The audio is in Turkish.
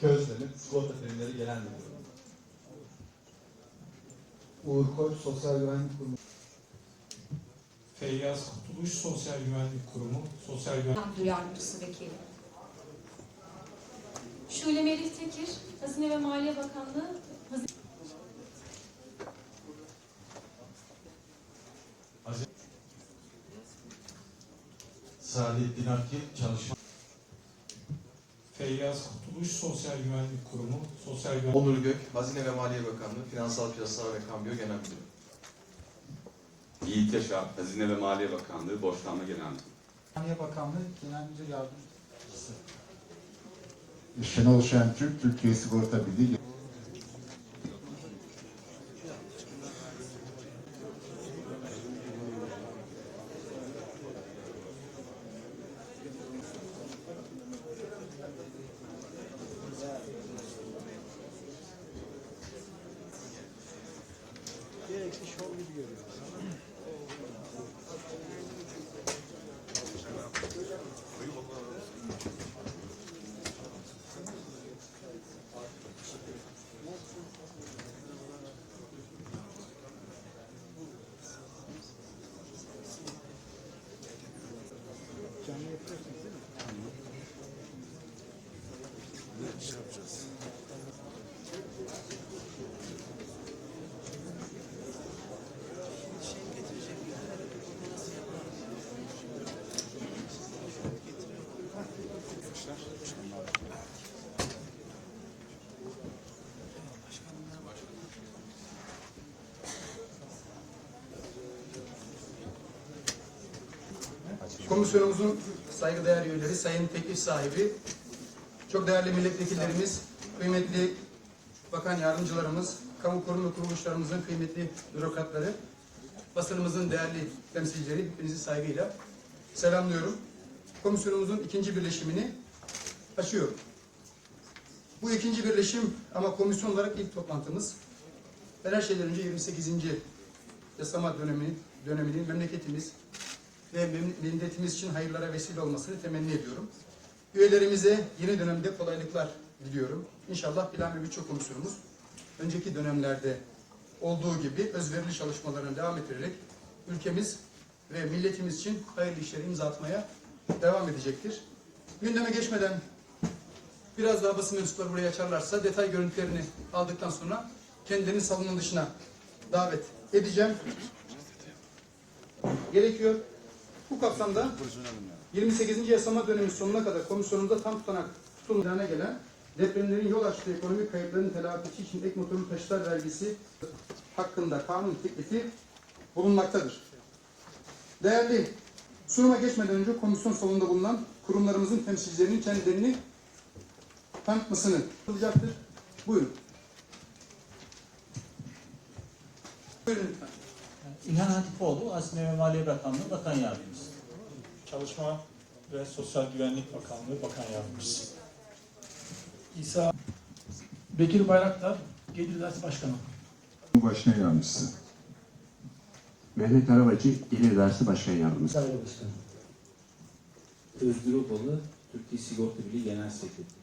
Közdemir, Sigorta Terimleri Genel Müdürü. Uğur Koç Sosyal Güvenlik Kurumu. Feyyaz Kurtuluş Sosyal Güvenlik Kurumu, Sosyal Güvenlik Yardımcısı Vekili. Şule Melih Tekir, Hazine ve Maliye Bakanlığı Saadettin Akil, Çalışma. Feyyaz Kurtuluş Sosyal Güvenlik Kurumu, Sosyal Güvenlik Onur Gök, Hazine ve Maliye Bakanlığı, Finansal Piyasalar ve Kambiyo Genel Müdürü. Yiğit Yaşar, Hazine ve Maliye Bakanlığı Borçlanma Genel Müdürü. Saniye Bakanlığı Genel Müdür Yardımcısı. Şenol Şentürk, Türkiye Sigorta Birliği sürekli şov gibi görüyoruz. Canlı yapıyorsunuz. Komisyonumuzun saygıdeğer üyeleri, sayın teklif sahibi, çok değerli milletvekillerimiz, kıymetli bakan yardımcılarımız, kamu kurum kuruluşlarımızın kıymetli bürokratları, basınımızın değerli temsilcileri, hepinizi saygıyla selamlıyorum. Komisyonumuzun ikinci birleşimini açıyorum. Bu ikinci birleşim ama komisyon olarak ilk toplantımız. Ben her şeyden önce 28. yasama dönemi, döneminin memleketimiz, ve milletimiz için hayırlara vesile olmasını temenni ediyorum. Üyelerimize yeni dönemde kolaylıklar diliyorum. İnşallah Plan ve Bütçe Komisyonumuz önceki dönemlerde olduğu gibi özverili çalışmalarını devam ettirerek ülkemiz ve milletimiz için hayırlı işleri imza atmaya devam edecektir. Gündeme geçmeden biraz daha basın mensupları burayı açarlarsa detay görüntülerini aldıktan sonra kendilerini salonun dışına davet edeceğim. Gerekiyor. Bu kapsamda 28. yasama dönemi sonuna kadar komisyonumuzda tam tutanak tutulmalarına gelen depremlerin yol açtığı ekonomik kayıpların telafisi için ek motorlu taşıtlar vergisi hakkında kanun teklifi bulunmaktadır. Değerli sunuma geçmeden önce komisyon salonunda bulunan kurumlarımızın temsilcilerinin kendilerini tanıtmasını yapılacaktır. Buyurun. Buyurun. İlhan Hatipoğlu, Hazine ve Maliye Bakanlığı Bakan Yardımcısı. Çalışma ve Sosyal Güvenlik Bakanlığı Bakan Yardımcısı. İsa Bekir Bayraktar, Gelir Dersi Başkanı. Başkan Yardımcısı. Mehmet Arabacı, Gelir Dersi Başkan Yardımcısı. Sayın Başkanı. Özgür Opalı, Türkiye Sigorta Birliği Genel Sekreteri.